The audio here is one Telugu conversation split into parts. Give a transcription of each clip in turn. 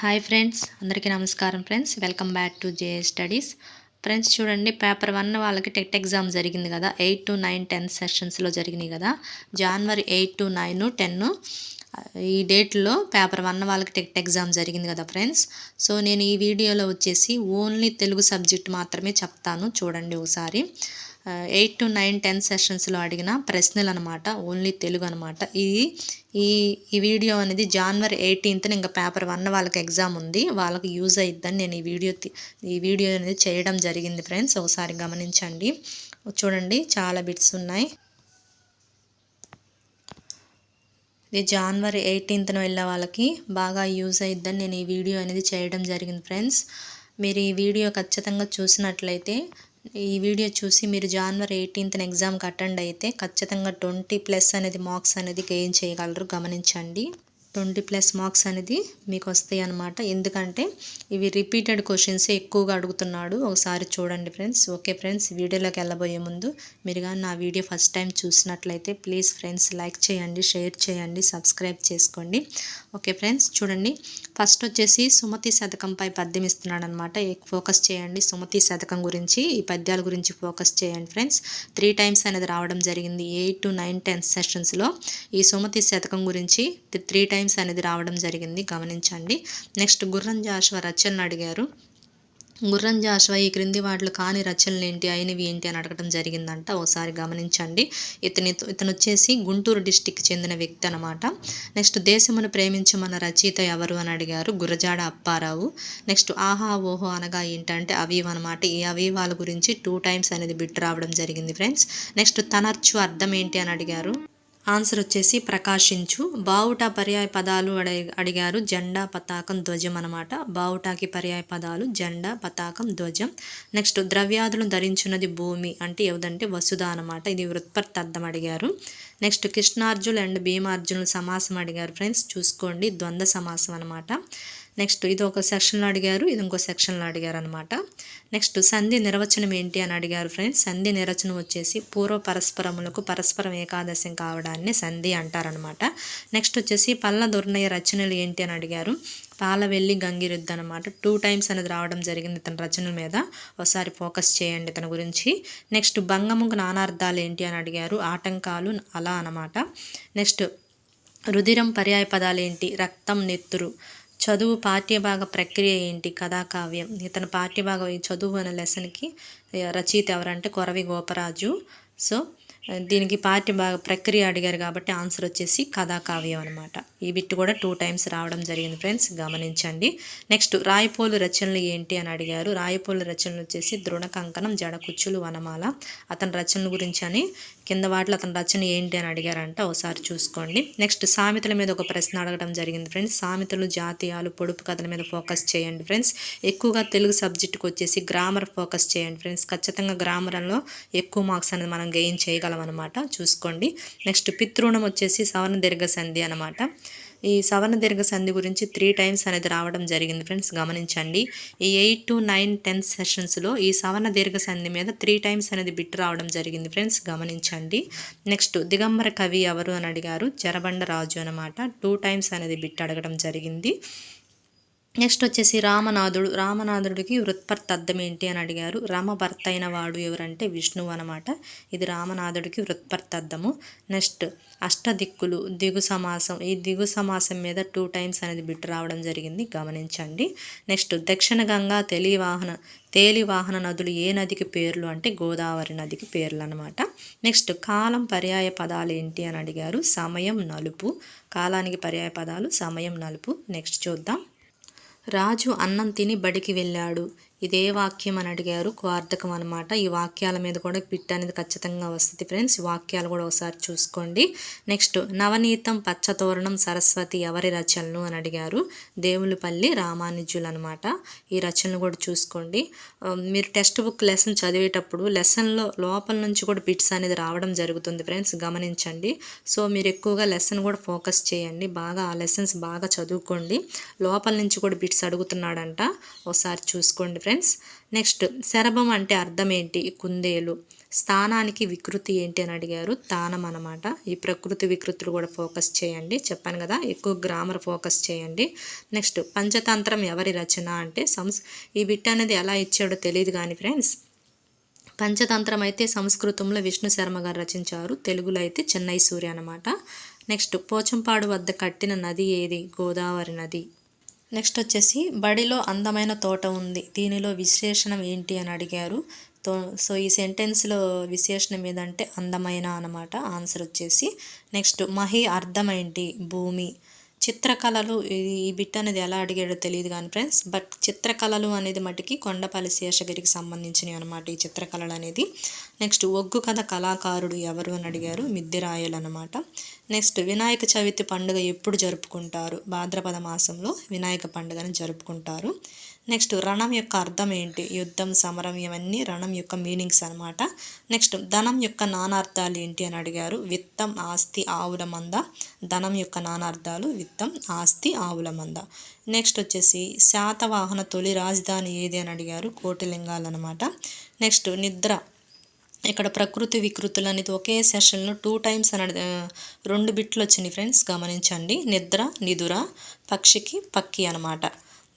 హాయ్ ఫ్రెండ్స్ అందరికీ నమస్కారం friends welcome back to J studies friends చూడండి పేపర్ వన్ వాళ్ళకి టెట్ ఎగ్జామ్ జరిగింది కదా. ఎయిట్ టు నైన్ టెన్ సెషన్స్లో జరిగినాయి కదా. జనవరి ఎయిట్ టు నైన్ టెన్ ఈ డేట్లో పేపర్ వన్ వాళ్ళకి టెట్ ఎగ్జామ్ జరిగింది కదా ఫ్రెండ్స్. సో నేను ఈ వీడియోలో వచ్చేసి ఓన్లీ తెలుగు సబ్జెక్ట్ మాత్రమే చెప్తాను చూడండి ఒకసారి. ఎయిట్ టు నైన్ టెన్ సెషన్స్లో అడిగిన ప్రశ్నలు అనమాట ఓన్లీ తెలుగు అనమాట. ఇది ఈ ఈ వీడియో అనేది జనవరి ఎయిటీన్త్న ఇంకా పేపర్ వన్ వాళ్ళకి ఎగ్జామ్ ఉంది వాళ్ళకి యూజ్ అయిద్దని నేను ఈ వీడియో ఈ వీడియో అనేది చేయడం జరిగింది ఫ్రెండ్స్. ఒకసారి గమనించండి. చూడండి చాలా బిట్స్ ఉన్నాయి. ఇది జనవరి ఎయిటీన్త్న వెళ్ళే వాళ్ళకి బాగా యూజ్ అయిద్దని నేను ఈ వీడియో అనేది చేయడం జరిగింది ఫ్రెండ్స్ మీరు ఈ వీడియో ఖచ్చితంగా చూసినట్లయితే ఈ వీడియో చూసి మీరు జనవరి ఎయిటీన్త్న ఎగ్జామ్కి అటెండ్ అయితే ఖచ్చితంగా ట్వంటీ ప్లస్ అనేది మార్క్స్ అనేది గెయిన్ చేయగలరు గమనించండి. ట్వంటీ ప్లస్ మార్క్స్ అనేది మీకు వస్తాయి అనమాట ఎందుకంటే ఇవి రిపీటెడ్ క్వశ్చన్స్ ఎక్కువగా అడుగుతున్నాడు. ఒకసారి చూడండి ఫ్రెండ్స్. ఓకే ఫ్రెండ్స్ వీడియోలోకి వెళ్ళబోయే ముందు మీరు కానీ నా వీడియో ఫస్ట్ టైం చూసినట్లయితే ప్లీజ్ ఫ్రెండ్స్ లైక్ చేయండి షేర్ చేయండి సబ్స్క్రైబ్ చేసుకోండి. ఓకే ఫ్రెండ్స్ చూడండి. ఫస్ట్ వచ్చేసి సుమతి శతకంపై పద్యం ఇస్తున్నాడు అనమాట ఫోకస్ చేయండి. సుమతి శతకం గురించి ఈ పద్యాల గురించి ఫోకస్ చేయండి ఫ్రెండ్స్. త్రీ టైమ్స్ అనేది రావడం జరిగింది. ఎయిట్ టు నైన్ టెన్త్ సెషన్స్లో ఈ సుమతి శతకం గురించి త్రీ టైమ్స్ టైమ్స్ అనేది రావడం జరిగింది. గమనించండి. నెక్స్ట్ గుర్రం జాషువ రచనలు అడిగారు. గుర్రం జాషువ ఈ క్రింది వాటిలో కాని రచనలు ఏంటి? అయినవి ఏంటి? అని అడగడం జరిగిందంట. ఒకసారి గమనించండి. ఇతని ఇతను వచ్చేసి గుంటూరు డిస్టిక్ చెందిన వ్యక్తి అనమాట నెక్స్ట్ దేశమును ప్రేమించమన్న రచయిత ఎవరు అని అడిగారు. గురజాడ అప్పారావు. నెక్స్ట్ ఆహా ఓహో అనగా ఏంటంటే అవీవ్ అనమాట ఈ అవీవాల గురించి టూ టైమ్స్ అనేది బిట్ రావడం జరిగింది ఫ్రెండ్స్. నెక్స్ట్ తనర్చు అర్థం ఏంటి అని అడిగారు. ఆన్సర్ వచ్చేసి ప్రకాశించు. బావుట పర్యాయ పదాలు అడిగారు. జెండా పతాకం ధ్వజం అనమాట బావుటాకి పర్యాయ పదాలు జెండా పతాకం ధ్వజం. నెక్స్ట్ ద్రవ్యాధులను ధరించున్నది భూమి అంటే ఏదంటే వసుధ అనమాట ఇది వృత్పత్తి అర్థం అడిగారు. నెక్స్ట్ కృష్ణార్జులు అండ్ భీమార్జునులు సమాసం అడిగారు. ఫ్రెండ్స్ చూసుకోండి. ద్వంద్వ సమాసం అనమాట నెక్స్ట్ ఇది ఒక సెక్షన్లో అడిగారు ఇది ఇంకో సెక్షన్లో అడిగారు అనమాట నెక్స్ట్ సంధి నిర్వచనం ఏంటి అని అడిగారు ఫ్రెండ్స్. సంధి నిర్వచనం వచ్చేసి పూర్వ పరస్పరములకు పరస్పరం ఏకాదశం కావడాన్ని సంధి అంటారనమాట నెక్స్ట్ వచ్చేసి పల్ల దుర్ణయ రచనలు ఏంటి అని అడిగారు. పాలవెల్లి గంగిరుద్దు అనమాట టూ టైమ్స్ అనేది రావడం జరిగింది తన రచనల మీద. ఒకసారి ఫోకస్ చేయండి తన గురించి. నెక్స్ట్ భంగముకు నానార్థాలు ఏంటి అని అడిగారు. ఆటంకాలు అలా అనమాట నెక్స్ట్ రుధిరం పర్యాయ పదాలు ఏంటి? రక్తం నెత్తురు. చదువు పాఠ్యభాగ ప్రక్రియ ఏంటి? కథాకావ్యం. ఇతను పాఠ్యభాగం ఈ చదువు అనే లెసన్కి రచయిత ఎవరంటే కొరవి గోపరాజు. సో దీనికి పార్టీ బాగా ప్రక్రియ అడిగారు కాబట్టి ఆన్సర్ వచ్చేసి కథాకావ్యం అనమాట ఈ బిట్ కూడా టూ టైమ్స్ రావడం జరిగింది ఫ్రెండ్స్ గమనించండి. నెక్స్ట్ రాయపోలు రచనలు ఏంటి అని అడిగారు. రాయపోలు రచనలు వచ్చేసి దృఢ కంకణం జడకుచ్చులు వనమాల. అతని రచనల గురించి అని కింద వాటిలో అతని రచన ఏంటి అని అడిగారంట ఒకసారి చూసుకోండి. నెక్స్ట్ సామెతల మీద ఒక ప్రశ్న అడగడం జరిగింది ఫ్రెండ్స్. సామెతలు జాతీయాలు పొడుపు కథల మీద ఫోకస్ చేయండి ఫ్రెండ్స్. ఎక్కువగా తెలుగు సబ్జెక్టుకు వచ్చేసి గ్రామర్ ఫోకస్ చేయండి ఫ్రెండ్స్. ఖచ్చితంగా గ్రామర్లో ఎక్కువ మార్క్స్ అనేది మనం గెయిన్ చేయగలం అనమాట. చూసుకోండి. నెక్స్ట్ పితృణం వచ్చేసి సవర్ణ దీర్ఘ సంధి అనమాట. ఈ సవర్ణ దీర్ఘ సంధి గురించి త్రీ టైమ్స్ అనేది రావడం జరిగింది ఫ్రెండ్స్. గమనించండి. ఈ ఎయిట్ టు నైన్ టెన్త్ సెషన్స్లో ఈ సవర్ణ దీర్ఘ సంధి మీద త్రీ టైమ్స్ అనేది బిట్ రావడం జరిగింది ఫ్రెండ్స్. గమనించండి. నెక్స్ట్ దిగంబర కవి ఎవరు అని అడిగారు? జరబండ రాజు అనమాట. టూ టైమ్స్ అనేది బిట్ అడగడం జరిగింది. నెక్స్ట్ వచ్చేసి రామనాథుడు రామనాథుడికి వృత్పర్త అర్థం ఏంటి అని అడిగారు. రమ భర్త అయిన వాడు ఎవరంటే విష్ణువు అనమాట ఇది రామనాథుడికి వృత్పర్త అర్థము నెక్స్ట్ అష్టదిక్కులు దిగు సమాసం. ఈ దిగు సమాసం మీద టూ టైమ్స్ అనేది బిట్ రావడం జరిగింది. గమనించండి. నెక్స్ట్ దక్షిణ గంగా తెలివాహన తేలివాహన నదులు ఏ నదికి పేర్లు అంటే గోదావరి నదికి పేర్లు అనమాట నెక్స్ట్ కాలం పర్యాయ పదాలు ఏంటి అని అడిగారు. సమయం నలుపు. కాలానికి పర్యాయ పదాలు సమయం నలుపు. నెక్స్ట్ చూద్దాం. రాజు అన్నం తిని బడికి వెళ్ళాడు. ఇదే వాక్యం అని అడిగారు క్వార్థకం అనమాట ఈ వాక్యాల మీద కూడా పిట్ అనేది ఖచ్చితంగా వస్తుంది ఫ్రెండ్స్ ఈ వాక్యాలు కూడా ఒకసారి చూసుకోండి. నెక్స్ట్ నవనీతం పచ్చతోరణం సరస్వతి ఎవరి రచనలు అని అడిగారు. దేవులపల్లి రామానుజులు అనమాట ఈ రచనలు కూడా చూసుకోండి. Um, మీరు టెక్స్ట్ బుక్ లెసన్ చదివేటప్పుడు లెసన్లో లోపల నుంచి కూడా బిట్స్ అనేది రావడం జరుగుతుంది ఫ్రెండ్స్ గమనించండి. సో మీరు ఎక్కువగా లెసన్ కూడా ఫోకస్ చేయండి. బాగా ఆ లెసన్స్ బాగా చదువుకోండి. లోపల నుంచి కూడా బిట్స్ అడుగుతున్నాడంట. ఒకసారి చూసుకోండి ఫ్రెండ్స్. నెక్స్ట్ శరభం అంటే అర్థం ఏంటి? కుందేలు. స్థానానికి వికృతి ఏంటి అని అడిగారు. తానం అనమాట ఈ ప్రకృతి వికృతులు కూడా ఫోకస్ చేయండి. చెప్పాను కదా ఎక్కువ గ్రామర్ ఫోకస్ చేయండి. నెక్స్ట్ పంచతంత్రం ఎవరి రచన అంటే సంస్ ఈ బిట్ అనేది ఎలా ఇచ్చాడో తెలియదు కానీ ఫ్రెండ్స్. పంచతంత్రం అయితే సంస్కృతంలో విష్ణు శర్మ గారు రచించారు. తెలుగులో అయితే చెన్నై సూర్య అనమాట నెక్స్ట్ పోచంపాడు వద్ద కట్టిన నది ఏది? గోదావరి నది. నెక్స్ట్ వచ్చేసి బడిలో అందమైన తోట ఉంది. దీనిలో విశ్లేషణం ఏంటి అని అడిగారు. తో సో ఈ సెంటెన్స్లో విశేషణం ఏదంటే అందమైన అనమాట ఆన్సర్ వచ్చేసి నెక్స్ట్ మహి అర్థం ఏంటి? భూమి. చిత్రకళలు ఈ బిట్ అనేది ఎలా అడిగాడో తెలియదు కానీ ఫ్రెండ్స్ బట్ చిత్రకళలు అనేది మటుకి కొండపల్లి శేషగిరికి సంబంధించినవి అనమాట ఈ చిత్రకళలు అనేది. నెక్స్ట్ ఒగ్గు కథ కళాకారుడు ఎవరు అని అడిగారు? మిద్దిరాయలు అనమాట నెక్స్ట్ వినాయక చవితి పండుగ ఎప్పుడు జరుపుకుంటారు? భాద్రపద మాసంలో వినాయక పండుగను జరుపుకుంటారు. నెక్స్ట్ రణం యొక్క అర్థం ఏంటి? యుద్ధం సమరం ఇవన్నీ రణం యొక్క మీనింగ్స్ అనమాట నెక్స్ట్ ధనం యొక్క నానార్థాలు ఏంటి అని అడిగారు. విత్తం ఆస్తి ఆవుల మంద. ధనం యొక్క నానార్థాలు విత్తం ఆస్తి ఆవుల మంద. నెక్స్ట్ వచ్చేసి శాతవాహన తొలి రాజధాని ఏది అని అడిగారు. కోటిలింగాలు అనమాట నెక్స్ట్ నిద్ర. ఇక్కడ ప్రకృతి వికృతులు అనేది ఒకే సెషన్లో టూ టైమ్స్ అని రెండు బిట్లు వచ్చినాయి ఫ్రెండ్స్ గమనించండి. నిద్ర నిదుర పక్షికి పక్కి అనమాట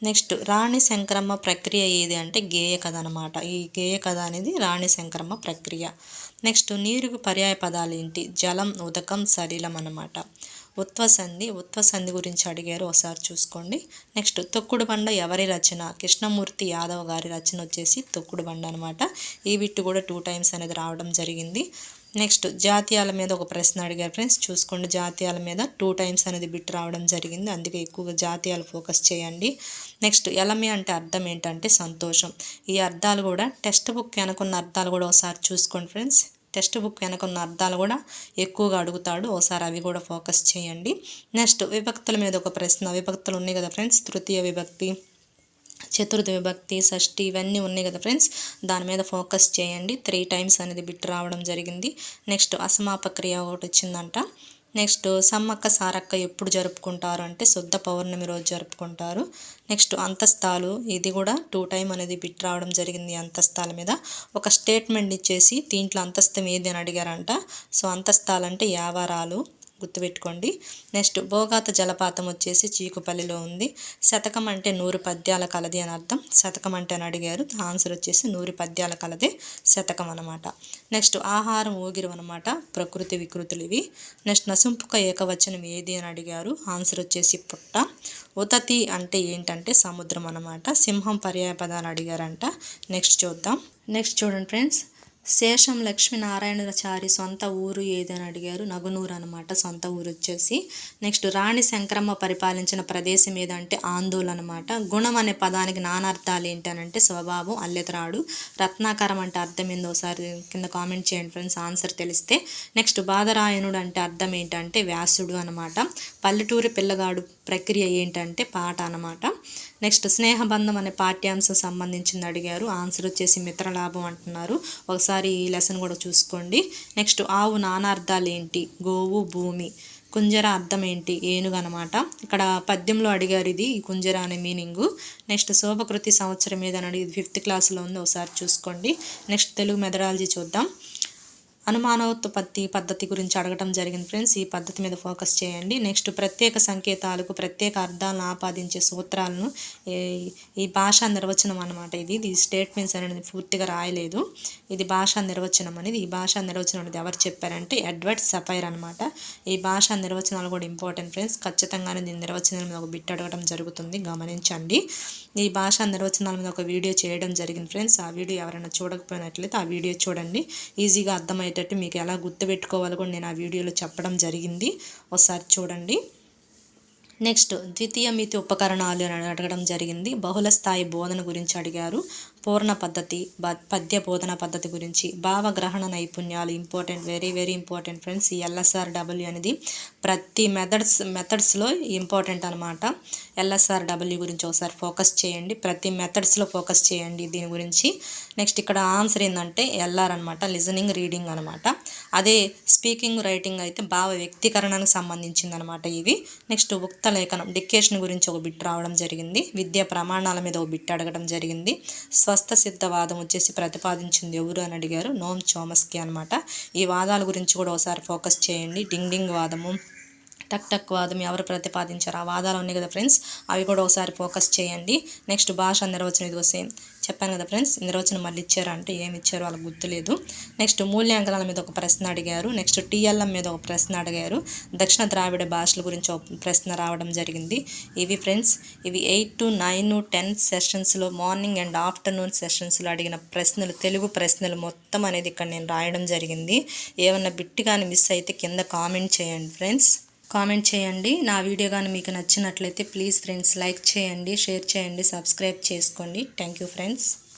నెక్స్ట్ రాణి సంక్రమ ప్రక్రియ ఏది అంటే గేయ కథ అనమాట ఈ గేయ కథ అనేది రాణి సంక్రమ ప్రక్రియ. నెక్స్ట్ నీరుకు పర్యాయ పదాలు ఏంటి? జలం ఉదకం సలిలం అనమాట ఉత్వసంధి సంధి సంధి గురించి అడిగారు ఒకసారి చూసుకోండి. నెక్స్ట్ తొక్కుడు బండ ఎవరి రచన? కృష్ణమూర్తి యాదవ్ గారి రచన వచ్చేసి తొక్కుడు బండ అనమాట ఈ బిట్టు కూడా టూ టైమ్స్ అనేది రావడం జరిగింది. నెక్స్ట్ జాతీయాల మీద ఒక ప్రశ్న అడిగారు ఫ్రెండ్స్. చూసుకోండి జాతీయాల మీద టూ టైమ్స్ అనేది బిట్ రావడం జరిగింది. అందుకే ఎక్కువగా జాతీయాలు ఫోకస్ చేయండి. నెక్స్ట్ ఎలమి అంటే అర్థం ఏంటంటే సంతోషం. ఈ అర్థాలు కూడా టెక్స్ట్ బుక్ వెనకున్న అర్థాలు కూడా ఒకసారి చూసుకోండి ఫ్రెండ్స్. టెక్స్ట్ బుక్ వెనకున్న అర్థాలు కూడా ఎక్కువగా అడుగుతాడు. ఒకసారి అవి కూడా ఫోకస్ చేయండి. నెక్స్ట్ విభక్తుల మీద ఒక ప్రశ్న విభక్తులు ఉన్నాయి కదా ఫ్రెండ్స్. తృతీయ విభక్తి. చతుర్థ విభక్తి షష్ఠి ఇవన్నీ ఉన్నాయి కదా ఫ్రెండ్స్ దాని మీద ఫోకస్ చేయండి. త్రీ టైమ్స్ అనేది బిట్ రావడం జరిగింది. నెక్స్ట్ అసమాపక్రియ ఒకటి వచ్చిందంట. నెక్స్ట్ సమ్మక్క సారక్క ఎప్పుడు జరుపుకుంటారు అంటే శుద్ధ పౌర్ణమి రోజు జరుపుకుంటారు. నెక్స్ట్ అంతస్తాలు ఇది కూడా టూ టైం అనేది బిట్ రావడం జరిగింది అంతస్తాల మీద. ఒక స్టేట్మెంట్ ఇచ్చేసి దీంట్లో అంతస్తం ఏది అని అడిగారంట. సో అంతస్తాలు అంటే యావారాలు. గుర్తుపెట్టుకోండి. నెక్స్ట్ భోగాత జలపాతం వచ్చేసి చీకుపల్లిలో ఉంది. శతకం అంటే నూరు పద్యాల కలది అని అర్థం. శతకం అంటే అని అడిగారు. ఆన్సర్ వచ్చేసి నూరు పద్యాల కలదే శతకం అనమాట నెక్స్ట్ ఆహారం ఊగిరు అనమాట ప్రకృతి వికృతులు ఇవి. నెక్స్ట్ నసుంపుక ఏకవచనం ఏది అని అడిగారు. ఆన్సర్ వచ్చేసి పుట్ట. ఉతతి అంటే ఏంటంటే సముద్రం అనమాట సింహం పర్యాయ పదాలు అడిగారంట. నెక్స్ట్ చూద్దాం. నెక్స్ట్ చూడండి ఫ్రెండ్స్. శేషం లక్ష్మీనారాయణచారి సొంత ఊరు ఏదని అడిగారు. నగునూరు అనమాట సొంత ఊరు వచ్చేసి. నెక్స్ట్ రాణి శంకరమ్మ పరిపాలించిన ప్రదేశం ఏదంటే ఆందోళన అనమాట గుణం అనే పదానికి నానార్థాలు ఏంటనంటే స్వభావం అల్లెతరాడు. రత్నాకరం అంటే అర్థం ఏందో ఒకసారి కింద కామెంట్ చేయండి ఫ్రెండ్స్ ఆన్సర్ తెలిస్తే. నెక్స్ట్ బాధరాయణుడు అంటే అర్థం ఏంటంటే వ్యాసుడు అనమాట పల్లెటూరి పిల్లగాడు ప్రక్రియ ఏంటంటే పాట అనమాట నెక్స్ట్ స్నేహబంధం అనే పాఠ్యాంశం సంబంధించింది అడిగారు. ఆన్సర్ వచ్చేసి మిత్రలాభం అంటున్నారు. ఒకసారి ఈ లెసన్ కూడా చూసుకోండి. నెక్స్ట్ ఆవు నానార్థాలు ఏంటి గోవు భూమి. కుంజర అర్థం ఏంటి ఏనుగు అనమాట ఇక్కడ పద్యంలో అడిగారు ఇది ఈ కుంజర అనే మీనింగు. నెక్స్ట్ శోభకృతి సంవత్సరం మీద అడిగి ఫిఫ్త్ క్లాస్లో ఉంది. ఒకసారి చూసుకోండి. నెక్స్ట్ తెలుగు మెథడాలజీ చూద్దాం. అనుమానోత్పత్తి పద్ధతి గురించి అడగటం జరిగింది ఫ్రెండ్స్. ఈ పద్ధతి మీద ఫోకస్ చేయండి. నెక్స్ట్ ప్రత్యేక సంకేతాలకు ప్రత్యేక అర్థాలను ఆపాదించే సూత్రాలను ఈ భాషా నిర్వచనం అనమాట ఇది. ఇది స్టేట్మెంట్స్ అనేది పూర్తిగా రాయలేదు. ఇది భాషా నిర్వచనం అనేది ఈ భాషా నిర్వచనం అనేది ఎవరు చెప్పారంటే ఎడ్వర్డ్ సఫైర్ అనమాట ఈ భాషా నిర్వచనాలు కూడా ఇంపార్టెంట్ ఫ్రెండ్స్ ఖచ్చితంగానే దీని నిర్వచనం మీద ఒక బిట్ అడగడం జరుగుతుంది. గమనించండి. ఈ భాషా నిర్వచనాల మీద ఒక వీడియో చేయడం జరిగింది ఫ్రెండ్స్. ఆ వీడియో ఎవరైనా చూడకపోయినట్లయితే ఆ వీడియో చూడండి. ఈజీగా అర్థమయ్యేటట్టు మీకు ఎలా గుర్తుపెట్టుకోవాలో కూడా నేను ఆ వీడియోలో చెప్పడం జరిగింది. ఒకసారి చూడండి. నెక్స్ట్ ద్వితీయ మితి ఉపకరణాలు అని అడగడం జరిగింది. బహుళ స్థాయి బోధన గురించి అడిగారు. పూర్ణ పద్ధతి పద్య బోధన పద్ధతి గురించి భావగ్రహణ నైపుణ్యాలు important very very important friends. ఈ ఎల్ఎస్ఆర్ డబ్ల్యూ అనేది ప్రతి మెథడ్స్ మెథడ్స్లో ఇంపార్టెంట్ అనమాట ఎల్ఎస్ఆర్ డబ్ల్యూ గురించి ఒకసారి ఫోకస్ చేయండి. ప్రతి మెథడ్స్లో ఫోకస్ చేయండి దీని గురించి. నెక్స్ట్ ఇక్కడ ఆన్సర్ ఏంటంటే ఎల్ఆర్ అనమాట లిజనింగ్ రీడింగ్ అనమాట అదే స్పీకింగ్ రైటింగ్ అయితే భావ వ్యక్తీకరణకు సంబంధించింది అనమాట ఇవి. నెక్స్ట్ ఉక్త లేఖనం డిక్కేషన్ గురించి ఒక బిట్ రావడం జరిగింది. విద్యా ప్రమాణాల మీద ఒక బిట్ అడగడం జరిగింది. స్వ స్వస్థ సిద్ధవాదం వచ్చేసి ప్రతిపాదించింది ఎవరు అని అడిగారు? నోమ్ చోమస్కి అనమాట ఈ వాదాల గురించి కూడా ఒకసారి ఫోకస్ చేయండి. డింగ్ డింగ్ వాదము టక్ టక్ వాదం ఎవరు ప్రతిపాదించారు? ఆ వాదాలు ఉన్నాయి కదా ఫ్రెండ్స్ అవి కూడా ఒకసారి ఫోకస్ చేయండి. నెక్స్ట్ భాష నిర్వచనం ఇదిగో సేమ్. చెప్పాను కదా ఫ్రెండ్స్ నిర్వచనం మళ్ళీ ఇచ్చారు అంటే ఏమి ఇచ్చారు వాళ్ళకి గుర్తులేదు. నెక్స్ట్ మూల్యాంకనాల మీద ఒక ప్రశ్న అడిగారు. నెక్స్ట్ టీఎల్ఎం మీద ఒక ప్రశ్న అడిగారు. దక్షిణ ద్రావిడ భాషల గురించి ఒక ప్రశ్న రావడం జరిగింది. ఇవి ఫ్రెండ్స్ ఇవి ఎయిట్ టు నైన్ టెన్ సెషన్స్లో మార్నింగ్ అండ్ ఆఫ్టర్నూన్ సెషన్స్లో అడిగిన ప్రశ్నలు తెలుగు ప్రశ్నలు మొత్తం అనేది ఇక్కడ నేను రాయడం జరిగింది. ఏమన్నా బిట్టి కానీ మిస్ అయితే కింద కామెంట్ చేయండి ఫ్రెండ్స్. కామెంట్ చేయండి. నా వీడియో కానీ మీకు నచ్చినట్లయితే ప్లీజ్ ఫ్రెండ్స్ లైక్ చేయండి షేర్ చేయండి సబ్స్క్రైబ్ చేసుకోండి. Thank you friends.